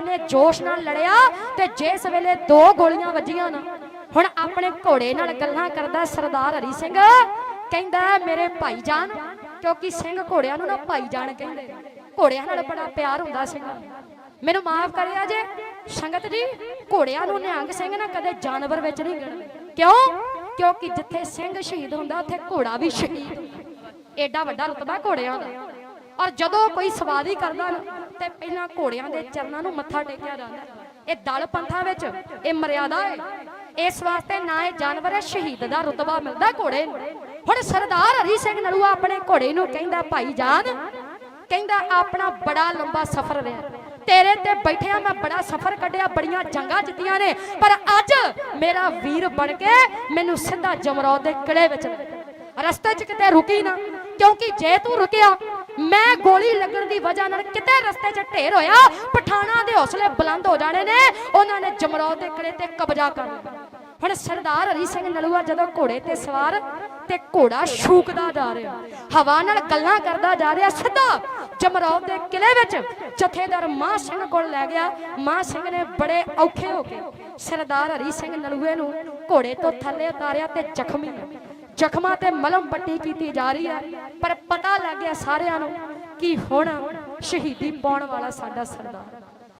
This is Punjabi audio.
ਇਹਨੇ ਜੋਸ਼ ਨਾਲ ਲੜਿਆ ਤੇ ਜਿਸ ਵੇਲੇ ਦੋ ਗੋਲੀਆਂ ਵੱਜੀਆਂ ਨਾ, ਹੁਣ ਆਪਣੇ ਘੋੜੇ ਨਾਲ ਗੱਲਾਂ ਕਰਦਾ ਸਰਦਾਰ ਹਰੀ ਸਿੰਘ, ਕਹਿੰਦਾ ਮੇਰੇ ਭਾਈ ਜਾਨ ਕਿਉਂਕਿ ਸਿੰਘ ਘੋੜਿਆਂ ਨੂੰ ਨਾ ਭਾਈ ਜਾਨ ਕਹਿੰਦੇ। ਘੋੜਿਆਂ ਨਾਲ ਬੜਾ ਪਿਆਰ ਹੁੰਦਾ ਸਿੰਘ ਮੈਨੂੰ ਮਾਫ ਕਰਿਆ ਜੇ, ਸੰਗਤ ਜੀ, ਘੋੜਿਆਂ ਨੂੰ ਨਿਹੰਗ ਸਿੰਘ ਨਾ ਕਦੇ ਜਾਨਵਰ ਵਿੱਚ ਨਹੀਂ ਗਿਣਦੇ। ਕਿਉਂ? ਕਿਉਂਕਿ ਜਿੱਥੇ ਸਿੰਘ ਸ਼ਹੀਦ ਹੁੰਦਾ, ਉੱਥੇ ਘੋੜਾ ਵੀ ਸ਼ਹੀਦ ਹੁੰਦਾ। ਏਡਾ ਵੱਡਾ ਰਤਬਾ ਘੋੜਿਆਂ ਦਾ। ਔਰ ਜਦੋਂ ਕੋਈ ਸਵਾਰੀ ਕਰਦਾ ਨਾ, ਤੇ ਪਹਿਲਾਂ ਘੋੜਿਆਂ ਦੇ ਚਰਨਾਂ ਨੂੰ ਮੱਥਾ ਟੇਕਿਆ ਜਾਂਦਾ ਇਹ ਦਲ ਪੰਥਾਂ ਵਿੱਚ, ਇਹ ਮਰਿਆਦਾ ਹੈ। ਇਸ ਵਾਸਤੇ ਨਾ ਇਹ ਜਾਨਵਰ ਹੈ ਸ਼ਹੀਦ ਦਾ ਰਤਬਾ ਮਿਲਦਾ ਘੋੜੇ ਨੂੰ। ਹੁਣ ਸਰਦਾਰ ਹਰੀ ਸਿੰਘ ਨਲੂਆ ਆਪਣੇ ਘੋੜੇ ਨੂੰ ਕਹਿੰਦਾ, ਭਾਈ ਜਾਨ, ਕਹਿੰਦਾ, ਆਪਣਾ ਬੜਾ ਲੰਬਾ ਸਫ਼ਰ ਰਿਹਾ। ਤੇਰੇ ਤੇ ਬੈਠਿਆ ਮੈਂ ਬੜਾ ਸਫ਼ਰ ਕੱਢਿਆ, ਬੜੀਆਂ ਜੰਗਾਂ ਜਿੱਤੀਆਂ ਨੇ। ਪਰ ਅੱਜ ਮੇਰਾ ਵੀਰ ਬਣ ਕੇ ਮੈਨੂੰ ਸਿੱਧਾ ਜਮਰੌਦ ਦੇ ਕਿਲੇ ਵਿੱਚ ਲੈ ਰਸਤੇ 'ਚ ਕਿਤੇ ਰੁਕੀ ਨਾ, ਕਿਉਂਕਿ ਜੇ ਤੂੰ ਰੁਕਿਆ ਮੈਂ ਗੋਲੀ ਲੱਗਣ ਦੀ ਵਜ੍ਹਾ ਨਾਲ ਕਿਤੇ ਰਸਤੇ 'ਚ ਢੇਰ ਹੋਇਆ, ਪਠਾਣਾ ਦੇ ਹੌਸਲੇ ਬੁਲੰਦ ਹੋ ਜਾਣੇ ਨੇ, ਉਹਨਾਂ ਨੇ ਜਮਰੌਦ ਦੇ ਕਿਲੇ ਤੇ ਕਬਜ਼ਾ ਕਰ ਲਿਆ। ਹੁਣ ਸਰਦਾਰ ਹਰੀ ਸਿੰਘ ਨਲੂਆ ਜਦੋਂ ਘੋੜੇ ਤੇ ਸਵਾਰ ਤੇ ਘੋੜਾ ਸ਼ੂਕਦਾ ਜਾ ਰਿਹਾ, ਹਵਾ ਨਾਲ ਗੱਲਾਂ ਕਰਦਾ ਜਾ ਰਿਹਾ, ਸਿੱਧਾ ਜਮਰੌਦ ਦੇ ਕਿਲੇ ਵਿੱਚ ਜਥੇਦਾਰ ਮਾਂ ਸਿੰਘ ਕੋਲ ਲੈ ਗਿਆ। ਮਾਂ ਸਿੰਘ ਨੇ ਬੜੇ ਔਖੇ ਹੋ ਕੇ ਸਰਦਾਰ ਹਰੀ ਸਿੰਘ ਨਲੂਏ ਨੂੰ ਘੋੜੇ ਤੋਂ ਥੱਲੇ ਉਤਾਰਿਆ ਤੇ ਜ਼ਖਮੀ ਜ਼ਖਮਾਂ ਤੇ ਮਲਮ ਪੱਟੀ ਕੀਤੀ ਜਾ ਰਹੀ ਹੈ। ਪਰ ਪਤਾ ਲੱਗ ਗਿਆ ਸਾਰਿਆਂ ਨੂੰ ਕਿ ਹੁਣ ਸ਼ਹੀਦੀ ਪਾਉਣ ਵਾਲਾ ਸਾਡਾ ਸਰਦਾਰ।